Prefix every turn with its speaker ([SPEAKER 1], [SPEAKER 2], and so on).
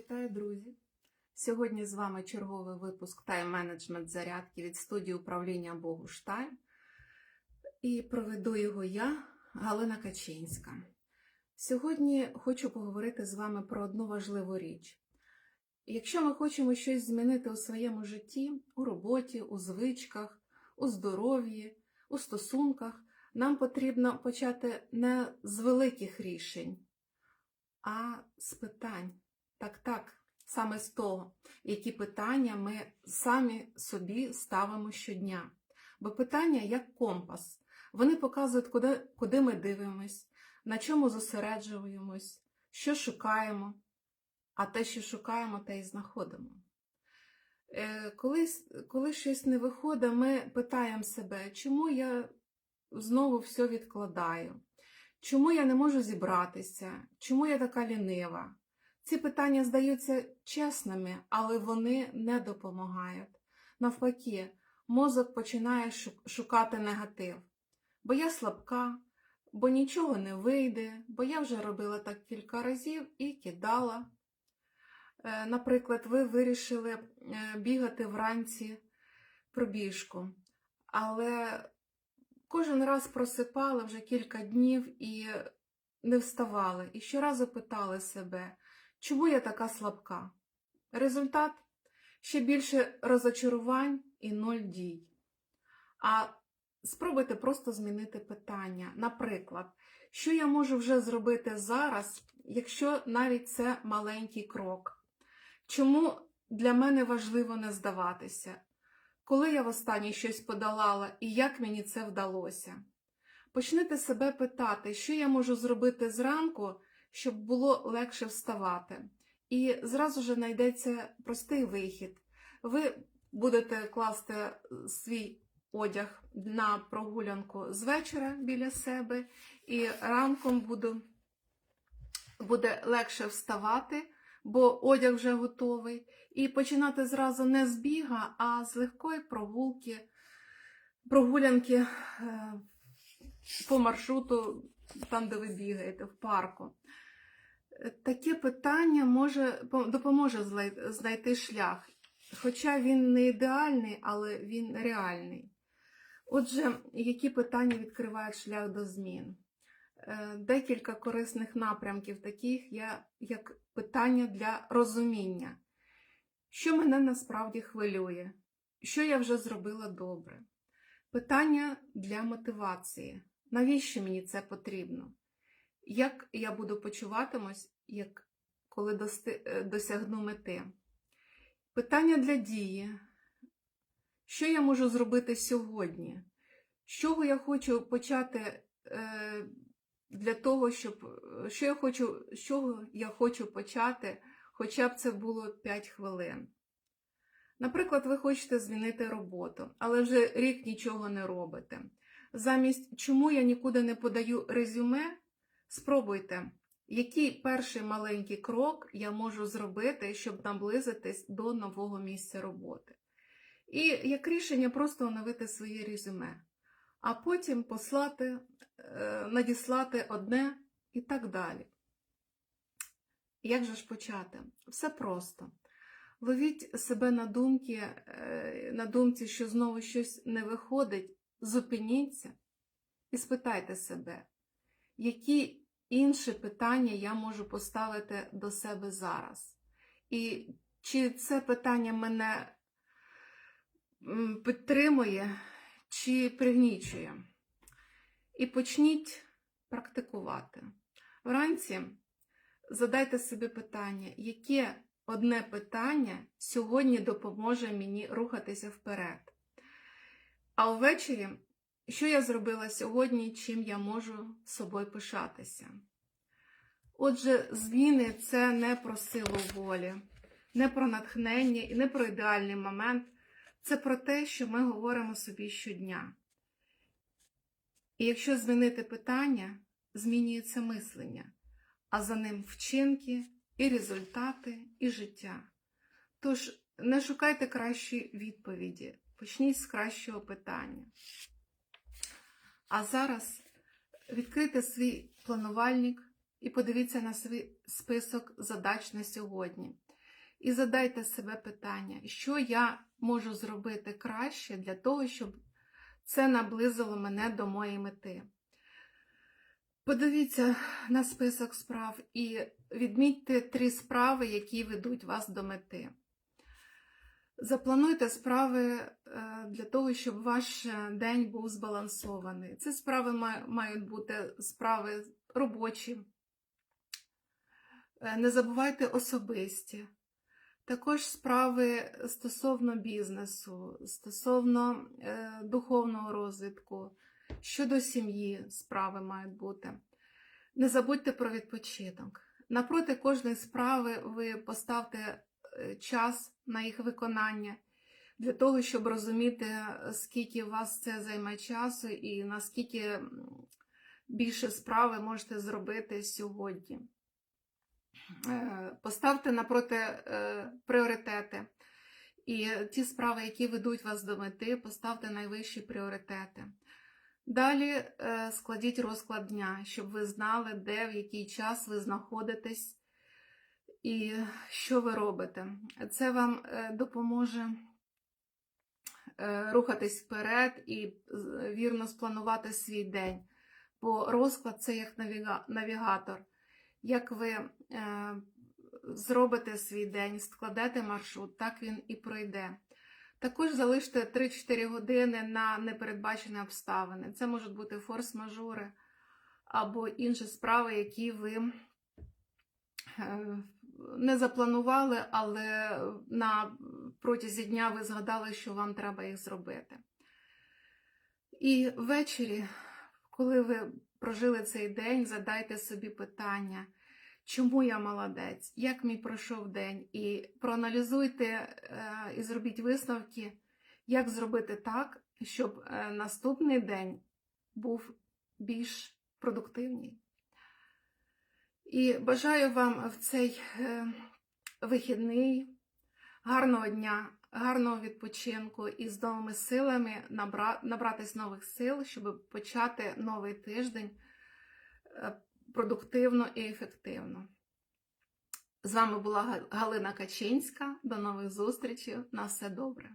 [SPEAKER 1] Вітаю, друзі! Сьогодні з вами черговий випуск тайм-менеджмент зарядки від студії управління Богуштайм. І проведу його я, Галина Качинська. Сьогодні хочу поговорити з вами про одну важливу річ. Якщо ми хочемо щось змінити у своєму житті, у роботі, у звичках, у здоров'ї, у стосунках, нам потрібно почати не з великих рішень, а з питань. Так, так, саме з того, які питання ми самі собі ставимо щодня. Бо питання як компас. Вони показують, куди, куди ми дивимось, на чому зосереджуємось, що шукаємо, а те, що шукаємо, те і знаходимо. Е, Коли, коли щось не виходить, ми питаємо себе, чому я знову все відкладаю, чому я не можу зібратися, чому я така лінива. Ці питання здаються чесними, але вони не допомагають. Навпаки, мозок починає шукати негатив. Бо я слабка, бо нічого не вийде, бо я вже робила так кілька разів і кидала. Е, Наприклад, ви вирішили е, бігати вранці пробіжку, але кожен раз просипали вже кілька днів і не вставали. І щоразу питали себе, чому я така слабка? Результат ще більше розочарувань і нуль дій. А спробуйте просто змінити питання. Наприклад, що я можу вже зробити зараз, якщо навіть це маленький крок? Чому для мене важливо не здаватися? Коли я востаннє щось подолала і як мені це вдалося? Почнете себе питати, що я можу зробити зранку, щоб було легше вставати. І зразу ж знайдеться простий вихід. Ви будете класти свій одяг на прогулянку з вечора біля себе, і ранком буду, буде легше вставати, бо одяг вже готовий. І починати зразу не з біга, а з легкої прогулки, прогулянки е, по маршруту, там, де ви бігаєте, в парку. Таке питання може, допоможе знайти шлях. Хоча він не ідеальний, але він реальний. Отже, які питання відкривають шлях до змін? Е, Декілька корисних напрямків, таких як питання для розуміння, що мене насправді хвилює, що я вже зробила добре. Питання для мотивації. Навіщо мені це потрібно? Як я буду почуватимусь, як коли дости... досягну мети? Питання для дії. Що я можу зробити сьогодні? З чого я хочу почати е, для того, щоб що я хочу, з чого я хочу почати, хоча б це було 5 хвилин. Наприклад, ви хочете змінити роботу, але вже рік нічого не робите. Замість чому я нікуди не подаю резюме, спробуйте, який перший маленький крок я можу зробити, щоб наблизитись до нового місця роботи. І як рішення просто оновити своє резюме, а потім послати, е, надіслати одне і так далі. Як же ж почати? Все просто. Ловіть себе на думці, е, на думці, що знову щось не виходить, зупиніться і спитайте себе, які інші питання я можу поставити до себе зараз? І чи це питання мене підтримує, чи пригнічує? І почніть практикувати. Вранці задайте собі питання, яке одне питання сьогодні допоможе мені рухатися вперед. А ввечері, що я зробила сьогодні, чим я можу собою пишатися? Отже, зміни це не про силу волі, не про натхнення і не про ідеальний момент. Це про те, що ми говоримо собі щодня. І якщо змінити питання, змінюється мислення, а за ним вчинки, і результати, і життя. Тож не шукайте кращої відповіді, почніть з кращого питання. А зараз відкрийте свій планувальник і подивіться на свій список задач на сьогодні. і задайте себе питання, що я можу зробити краще для того, щоб це наблизило мене до моєї мети. Подивіться на список справ і відмітьте три справи, які ведуть вас до мети. Заплануйте справи е, для того, щоб ваш е, день був збалансований. Ці справи мають бути справи робочі. Е, Не забувайте особисті. Також справи стосовно бізнесу, стосовно духовного розвитку, щодо сім'ї справи мають бути. Не забудьте про відпочинок. Напроти кожної справи ви поставте час на їх виконання для того, щоб розуміти, е, скільки у вас це займе часу і наскільки більше справи можете зробити сьогодні. Е, Поставте напроти е, пріоритети. І ті справи, які ведуть вас до мети, поставте найвищі пріоритети. Далі е, складіть розклад дня, щоб ви знали, де в який час ви знаходитесь і що ви робите. Це вам е, допоможе е, рухатись вперед і вірно спланувати свій день. Бо розклад це як навігатор. Як ви е, зробите свій день, складете маршрут, так він і пройде. Також залиште 3-4 години на непередбачені обставини. Це можуть бути форс-мажори або інші справи, які ви е, не запланували, але на протязі дня ви згадали, що вам треба їх зробити. І ввечері, коли ви прожили цей день, задайте собі питання, чому я молодець, як мій пройшов день, і проаналізуйте е, і зробіть висновки, як зробити так, щоб е, наступний день був більш продуктивний. І бажаю вам в цей е, вихідний гарного дня, гарного відпочинку і з новими силами набра... набратись нових сил, щоб почати новий тиждень е, продуктивно і ефективно. З вами була Галина Качинська. До нових зустрічей. На все добре.